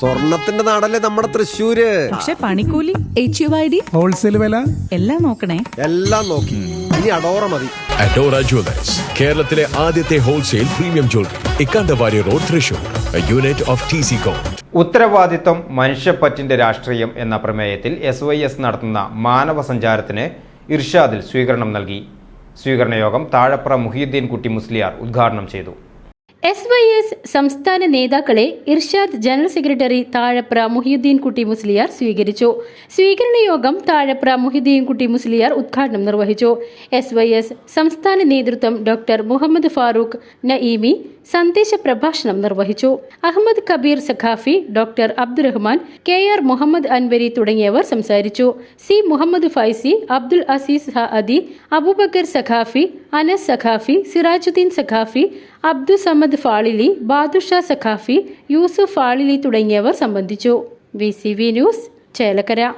സ്വർണത്തിന്റെ നാടല്ലേ നമ്മുടെ തൃശ്ശൂര്? പക്ഷെ പണിക്കൂലി H U I D wholesale വില? എല്ലാം നോക്കണേ. എല്ലാം നോക്കി. ഇനി അഡോറ മതി. അഡോറ ജുവലേഴ്സ് കേരളത്തിലെ ആദ്യത്തെ wholesale premium jewellery Ikkandavari road Thrissur. Unit of T C coat ഉത്തരവാദിത്വം മനുഷ്യപ്പറ്റിന്റെ രാഷ്ട്രീയം എന്ന പ്രമേയത്തിൽ എസ് വൈ എസ് നടത്തുന്ന മാനവ സഞ്ചാരത്തിന് ഇർഷാദിൽ സ്വീകരണം നൽകി. സ്വീകരണ യോഗം താഴപ്ര മുഹിയുദ്ദീൻ കുട്ടി മുസ്ലിയാർ ഉദ്ഘാടനം ചെയ്തു. എസ് വൈ എസ് സംസ്ഥാന നേതാക്കളെ ഇർഷാദ് ജനറൽ സെക്രട്ടറി താഴപ്ര മുഹിയുദ്ദീൻ കുട്ടി മുസ്ലിയാർ സ്വീകരിച്ചു. സ്വീകരണ യോഗം താഴപ്ര മുഹിയുദ്ദീൻ കുട്ടി മുസ്ലിയാർ ഉദ്ഘാടനം നിർവഹിച്ചു. എസ് വൈ എസ് സംസ്ഥാന നേതൃത്വം ഡോക്ടർ മുഹമ്മദ് ഫാറൂഖ് നഈമി സന്ദേശ പ്രഭാഷണം നിർവഹിച്ചു. Ahammed Kabeer Saqafi doctor Abdurahman K R Muhammed Anvari തുടങ്ങിയവർ സംസാരിച്ചു. സി മുഹമ്മദ് ഫൈസി അബ്ദുൽ അസീസ് ഹഅദി അബൂബക്കർ സഖാഫി അനസ് സഖാഫി സിറാജുദ്ദീൻ സഖാഫി അബ്ദു സമദ് ഫാളിലി ബാദുഷ സഖാഫി യൂസുഫ് ഫാളിലി തുടങ്ങിയവർ സംബന്ധിച്ചു. V news Chelakkara.